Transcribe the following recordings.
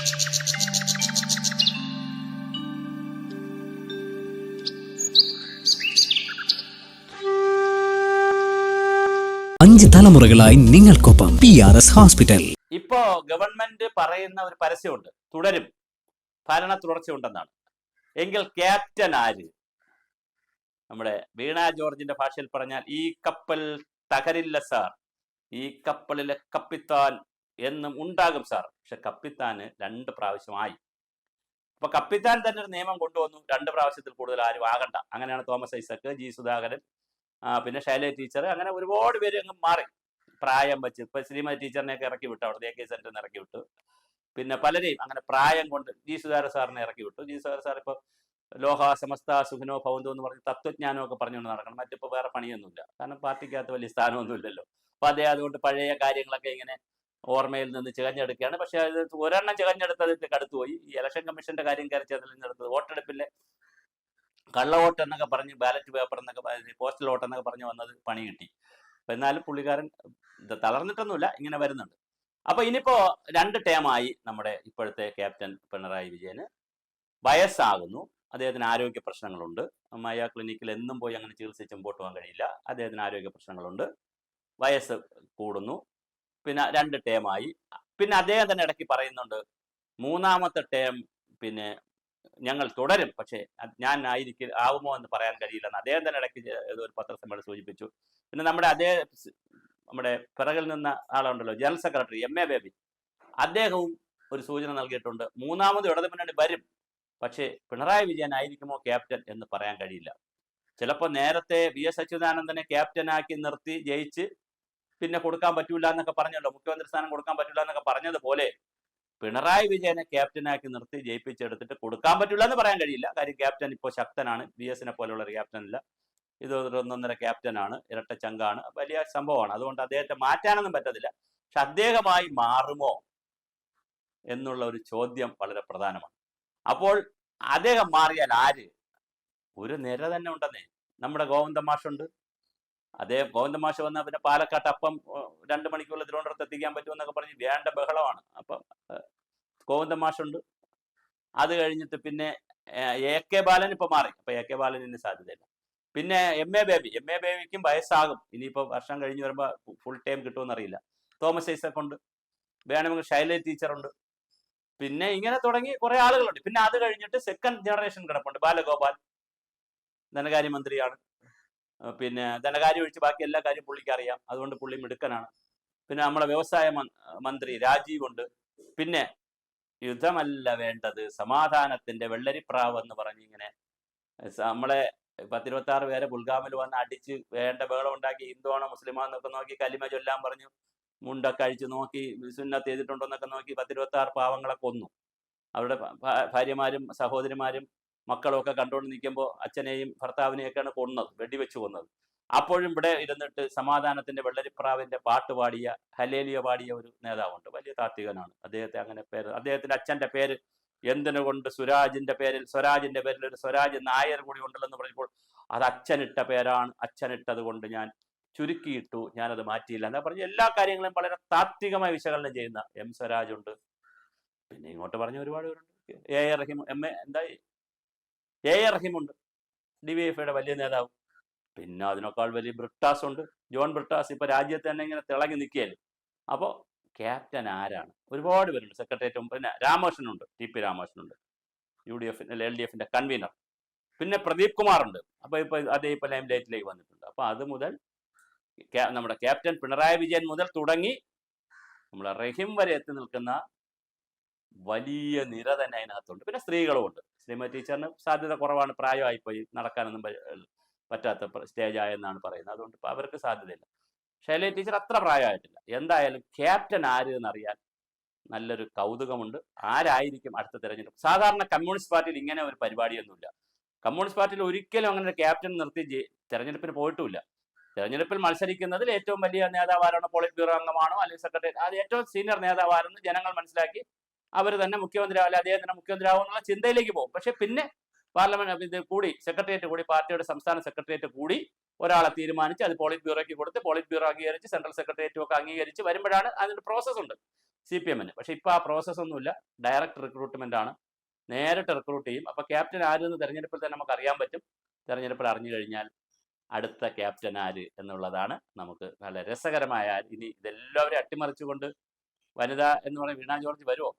അഞ്ച് തലമുറകളായി നിങ്ങൾക്കൊപ്പം പി ആർ എസ് ഹോസ്പിറ്റൽ ഇപ്പോ ഗവൺമെന്റ് പറയുന്ന ഒരു പരസ്യമുണ്ട്. തുടരും. ഭരണ തുടർച്ച ഉണ്ടെന്നാണ്. എങ്കിൽ ക്യാപ്റ്റൻ ആര്? നമ്മുടെ വീണ ജോർജിന്റെ ഭാഷയിൽ പറഞ്ഞാൽ ഈ കപ്പൽ തകരില്ല സാർ. ഈ കപ്പലിലെ കപ്പിത്താൻ എന്നും ഉണ്ടാകും സാർ പക്ഷെ കപ്പിത്താന് രണ്ട് പ്രാവശ്യമായി അപ്പൊ കപ്പിത്താൻ തന്നെ ഒരു നിയമം കൊണ്ടുവന്നു. രണ്ട് പ്രാവശ്യത്തിൽ കൂടുതൽ ആരും ആകണ്ട. അങ്ങനെയാണ് തോമസ് ഐസക്ക് ജി സുധാകരൻ പിന്നെ ശൈല ടീച്ചർ അങ്ങനെ ഒരുപാട് പേര് അങ്ങ് മാറി. പ്രായം വെച്ച്. ഇപ്പൊ ശ്രീമതി ടീച്ചറിനെയൊക്കെ ഇറക്കി വിട്ടു അവിടെ കെ സെന്ററിൽ ഇറക്കി വിട്ടു. പിന്നെ പലരെയും അങ്ങനെ പ്രായം കൊണ്ട് ജി സുധാകര സാറിനെ ഇറക്കി വിട്ടു. ജി സുധാകര സാർ ഇപ്പൊ ലോഹ സമസ്ത സുഖനോ ഭവന്തോ എന്ന് പറഞ്ഞ് തത്വജ്ഞാനമൊക്കെ പറഞ്ഞുകൊണ്ട് നടക്കണം. മറ്റിപ്പോ വേറെ പണിയൊന്നുമില്ല. കാരണം പാർട്ടിക്കകത്ത് വലിയ സ്ഥാനമൊന്നുമില്ലല്ലോ. അപ്പൊ അദ്ദേഹം അതുകൊണ്ട് പഴയ കാര്യങ്ങളൊക്കെ ഇങ്ങനെ ഓർമ്മയിൽ നിന്ന് ചികഞ്ഞെടുക്കുകയാണ്. പക്ഷെ അത് ഒരെണ്ണം ചികഞ്ഞെടുത്തതിന്റെ കടുത്തുപോയി ഈ ഇലക്ഷൻ കമ്മീഷന്റെ കാര്യം കയറി അതിൽ നിന്നെടുത്തത്. വോട്ടെടുപ്പിലെ കള്ള വോട്ട് എന്നൊക്കെ പറഞ്ഞ് ബാലറ്റ് പേപ്പർ എന്നൊക്കെ പോസ്റ്റൽ വോട്ട് എന്നൊക്കെ പറഞ്ഞ് വന്നത് പണി കിട്ടി. അപ്പൊ എന്നാലും പുള്ളിക്കാരൻ തളർന്നിട്ടൊന്നുമില്ല ഇങ്ങനെ വരുന്നുണ്ട്. അപ്പൊ ഇനിയിപ്പോ രണ്ട് ടേമായി നമ്മുടെ ഇപ്പോഴത്തെ ക്യാപ്റ്റൻ പിണറായി വിജയന്. വയസ്സാകുന്നു. അദ്ദേഹത്തിന് ആരോഗ്യ പ്രശ്നങ്ങളുണ്ട്. മയ ക്ലിനിക്കിൽ എന്നും പോയി അങ്ങനെ ചികിത്സിച്ച് മുമ്പോട്ട് പോകാൻ കഴിയില്ല. അദ്ദേഹത്തിന് ആരോഗ്യ പ്രശ്നങ്ങളുണ്ട്. വയസ്സ് കൂടുന്നു. പിന്നെ രണ്ട് ടേമായി പിന്നെ അദ്ദേഹം തന്നെ ഇടയ്ക്ക് പറയുന്നുണ്ട് മൂന്നാമത്തെ ടേം പിന്നെ ഞങ്ങൾ തുടരും. പക്ഷേ ഞാൻ ആയിരിക്കും ആവുമോ എന്ന് പറയാൻ കഴിയില്ലെന്ന് അദ്ദേഹം തന്നെ ഇടയ്ക്ക് ഒരു പത്രസമ്മേളനം സൂചിപ്പിച്ചു. പിന്നെ നമ്മുടെ അതേ നമ്മുടെ പിറകിൽ നിന്ന ആളുണ്ടല്ലോ general secretary M A Baby. അദ്ദേഹവും ഒരു സൂചന നൽകിയിട്ടുണ്ട് മൂന്നാമത് ഇടതു മുന്നണി വരും പക്ഷേ പിണറായി വിജയൻ ആയിരിക്കുമോ ക്യാപ്റ്റൻ എന്ന് പറയാൻ കഴിയില്ല. ചിലപ്പോൾ നേരത്തെ വി എസ് അച്യുതാനന്ദനെ ക്യാപ്റ്റനാക്കി നിർത്തി ജയിച്ച് പിന്നെ കൊടുക്കാൻ പറ്റൂല എന്നൊക്കെ പറഞ്ഞല്ലോ. മുഖ്യമന്ത്രി സ്ഥാനം കൊടുക്കാൻ പറ്റൂല എന്നൊക്കെ പറഞ്ഞതുപോലെ പിണറായി വിജയനെ ക്യാപ്റ്റനാക്കി നിർത്തി ജയിപ്പിച്ചെടുത്തിട്ട് കൊടുക്കാൻ പറ്റില്ല എന്ന് പറയാൻ കഴിയില്ല. കാര്യം ക്യാപ്റ്റൻ ഇപ്പോൾ ശക്തനാണ്. ബി എസിനെ പോലെയുള്ള ഒരു ക്യാപ്റ്റൻ അല്ല. ഇത് ഒന്നൊന്നര ക്യാപ്റ്റനാണ്. ഇരട്ട ചങ്കാണ്. വലിയ സംഭവമാണ്. അതുകൊണ്ട് അദ്ദേഹത്തെ മാറ്റാനൊന്നും പറ്റത്തില്ല. പക്ഷെ അദ്ദേഹമായി മാറുമോ എന്നുള്ള ഒരു ചോദ്യം വളരെ പ്രധാനമാണ്. അപ്പോൾ അദ്ദേഹം മാറിയാൽ ആര്? ഒരു നിര തന്നെ ഉണ്ടെന്നേ. നമ്മുടെ ഗോവിന്ദ മാഷുണ്ട്. അദ്ദേഹം ഗോവിന്ദ മാഷ് വന്ന പിന്നെ പാലക്കാട്ട് അപ്പം രണ്ട് മണിക്കൂറിൽ തിരുവനന്തപുരത്ത് എത്തിക്കാൻ പറ്റുമെന്നൊക്കെ പറഞ്ഞ് വേണ്ട ബഹളമാണ്. അപ്പം ഗോവിന്ദ മാഷുണ്ട്. അത് കഴിഞ്ഞിട്ട് പിന്നെ എ കെ ബാലൻ ഇപ്പൊ മാറി. അപ്പൊ എ കെ ബാലനിന് സാധ്യതയില്ല. പിന്നെ M A Baby. M A ബേബിക്കും വയസ്സാകും. ഇനിയിപ്പോ വർഷം കഴിഞ്ഞ് വരുമ്പോ ഫുൾ ടൈം കിട്ടുമെന്ന് അറിയില്ല തോമസ് ഐസക് ഉണ്ട് വേണമെങ്കിൽ ശൈലജ ടീച്ചറുണ്ട്. പിന്നെ ഇങ്ങനെ തുടങ്ങി കുറെ ആളുകളുണ്ട്. പിന്നെ അത് കഴിഞ്ഞിട്ട് സെക്കൻഡ് ജനറേഷൻ കിടപ്പുണ്ട്. ബാലഗോപാൽ. ധനകാര്യമന്ത്രിയാണ്. പിന്നെ ധനകാര്യം ഒഴിച്ച് ബാക്കി എല്ലാ കാര്യം പുള്ളിക്ക് അറിയാം. അതുകൊണ്ട് പുള്ളി മിടുക്കനാണ്. പിന്നെ നമ്മുടെ വ്യവസായ മന്ത്രി രാജീവ് ഉണ്ട്. പിന്നെ യുദ്ധമല്ല വേണ്ടത് സമാധാനത്തിന്റെ വെള്ളരിപ്രാവ് എന്ന് പറഞ്ഞ് ഇങ്ങനെ നമ്മളെ പത്തിരുപത്തി ആറ് പേരെ പുൽഗാമിൽ വന്ന് അടിച്ച് വേണ്ട ബഹളം ഉണ്ടാക്കി ഹിന്ദുവാണോ മുസ്ലിമാണെന്നൊക്കെ നോക്കി കലിമ ചൊല്ലാൻ പറഞ്ഞു മുണ്ടൊക്കെ അഴിച്ചു നോക്കി സുന്നത്ത് ചെയ്തിട്ടുണ്ടോ എന്നൊക്കെ നോക്കി പത്തിരുപത്തി ആറ് പാവങ്ങളെ കൊന്നു. അവരുടെ ഭാര്യമാരും സഹോദരിമാരും മക്കളും ഒക്കെ കണ്ടുകൊണ്ട് നിൽക്കുമ്പോൾ അച്ഛനെയും ഭർത്താവിനെയൊക്കെയാണ് കൊന്നത് വെടിവെച്ച് കൊന്നത്. അപ്പോഴും ഇവിടെ ഇരുന്നിട്ട് സമാധാനത്തിന്റെ വെള്ളരിപ്രാവിന്റെ പാട്ട് പാടിയ ഹലേലിയ പാടിയ ഒരു നേതാവുണ്ട്. വലിയ താത്വികനാണ്. അദ്ദേഹത്തെ അങ്ങനെ പേര് അദ്ദേഹത്തിന്റെ അച്ഛന്റെ പേര് എന്തിനു കൊണ്ട് സുരാജിന്റെ പേരിൽ സ്വരാജിന്റെ പേരിൽ ഒരു സ്വരാജ് നായർ കൂടി ഉണ്ടല്ലെന്ന് പറഞ്ഞപ്പോൾ അത് അച്ഛനിട്ട പേരാണ്. അച്ഛനിട്ടത് കൊണ്ട് ഞാൻ ചുരുക്കിയിട്ടു ഞാനത് മാറ്റിയില്ല. എന്നാ പറഞ്ഞ എല്ലാ കാര്യങ്ങളും വളരെ താത്വികമായി വിശകലനം ചെയ്യുന്ന എം സ്വരാജ് ഉണ്ട് പിന്നെ ഇങ്ങോട്ട് പറഞ്ഞ ഒരുപാട് പേരുണ്ട്. A R Rahim M A എന്താ എ. എ. റഹീമുണ്ട്. ഡി വി എഫ് ഐയുടെ വലിയ നേതാവ്. പിന്നെ അതിനേക്കാൾ വലിയ ബ്രിട്ടാസ് ഉണ്ട്. ജോൺ ബ്രിട്ടാസ് ഇപ്പൊ രാജ്യത്ത് തന്നെ ഇങ്ങനെ തിളങ്ങി നിൽക്കുകയല്ലേ? അപ്പോൾ ക്യാപ്റ്റൻ ആരാണ്? ഒരുപാട് പേരുണ്ട്. സെക്രട്ടേറിയറ്റും പിന്നെ രാമകൃഷ്ണനുണ്ട്. ടി പി രാമകൃഷ്ണനുണ്ട്. യു ഡി എഫിന്റെ എൽ ഡി എഫിന്റെ കൺവീനർ. പിന്നെ പ്രദീപ് കുമാർ ഉണ്ട് അപ്പൊ ഇപ്പൊ അതേ ഇപ്പൊ ലൈം ലൈറ്റിലേക്ക് വന്നിട്ടുണ്ട്. അപ്പോൾ അത് മുതൽ നമ്മുടെ ക്യാപ്റ്റൻ പിണറായി വിജയൻ മുതൽ തുടങ്ങി നമ്മുടെ റഹീം വരെ എത്തി നിൽക്കുന്ന വലിയ നിര തന്നെ അതിനകത്തുണ്ട്. പിന്നെ സ്ത്രീകളും ശ്രീമതി ടീച്ചറിന് സാധ്യത കുറവാണ്. പ്രായമായിപ്പോയി. നടക്കാനൊന്നും പറ്റാത്ത സ്റ്റേജ് ആയെന്നാണ് പറയുന്നത്. അതുകൊണ്ട് അവർക്ക് സാധ്യതയില്ല. ശൈലജ ടീച്ചർ അത്ര പ്രായമായിട്ടില്ല. എന്തായാലും ക്യാപ്റ്റൻ ആര് എന്നറിയാൻ നല്ലൊരു കൗതുകമുണ്ട്. ആരായിരിക്കും അടുത്ത തെരഞ്ഞെടുപ്പ്? സാധാരണ കമ്മ്യൂണിസ്റ്റ് പാർട്ടിയിൽ ഇങ്ങനെ ഒരു പരിപാടിയൊന്നുമില്ല. കമ്മ്യൂണിസ്റ്റ് പാർട്ടിയിൽ ഒരിക്കലും അങ്ങനെ ഒരു ക്യാപ്റ്റൻ നിർത്തി തെരഞ്ഞെടുപ്പിന് പോയിട്ടുമില്ല തെരഞ്ഞെടുപ്പിൽ മത്സരിക്കുന്നതിൽ ഏറ്റവും വലിയ നേതാവാരാണ് പോളിറ്റ് ബ്യൂറോ അംഗമാണോ അല്ലെങ്കിൽ സെക്രട്ടറി അത് ഏറ്റവും സീനിയർ നേതാവാരെന്ന് ജനങ്ങൾ മനസ്സിലാക്കി അവർ തന്നെ മുഖ്യമന്ത്രിയാവില്ല അദ്ദേഹം തന്നെ മുഖ്യമന്ത്രിയാവും എന്നുള്ള ചിന്തയിലേക്ക് പോകും. പക്ഷെ പിന്നെ പാർലമെന്റ് ഇത് കൂടി സെക്രട്ടേറിയറ്റ് കൂടി പാർട്ടിയുടെ സംസ്ഥാന സെക്രട്ടേറിയറ്റ് കൂടി ഒരാളെ തീരുമാനിച്ച് അത് പോളിറ്റ് ബ്യൂറോയ്ക്ക് കൊടുത്ത് പോളിറ്റ് ബ്യൂറോ അംഗീകരിച്ച് സെൻട്രൽ സെക്രട്ടേറിയറ്റും ഒക്കെ അംഗീകരിച്ച് വരുമ്പോഴാണ് അതിന്റെ പ്രോസസ് ഉണ്ട് സി പി എമ്മിന് പക്ഷെ ഇപ്പൊ ആ പ്രോസസ് ഒന്നുമില്ല. ഡയറക്റ്റ് റിക്രൂട്ട്മെന്റ് ആണ്. നേരിട്ട് റിക്രൂട്ട് ചെയ്യും. അപ്പൊ ക്യാപ്റ്റൻ ആരെന്ന് തെരഞ്ഞെടുപ്പിൽ തന്നെ നമുക്ക് അറിയാൻ പറ്റും. തെരഞ്ഞെടുപ്പിൽ അറിഞ്ഞു കഴിഞ്ഞാൽ അടുത്ത ക്യാപ്റ്റൻ ആര് എന്നുള്ളതാണ് നമുക്ക് നല്ല രസകരമായ ഇനി ഇതെല്ലാവരും അട്ടിമറിച്ചുകൊണ്ട് വനിത എന്ന് പറയുന്ന വീണ ജോർജ് വരുമോ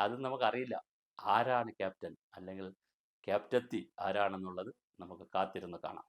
അതും നമുക്കറിയില്ല. ആരാണ് ക്യാപ്റ്റൻ? അല്ലെങ്കിൽ ക്യാപ്റ്റത്തി ആരാണെന്നുള്ളത് നമുക്ക് കാത്തിരുന്ന് കാണാം.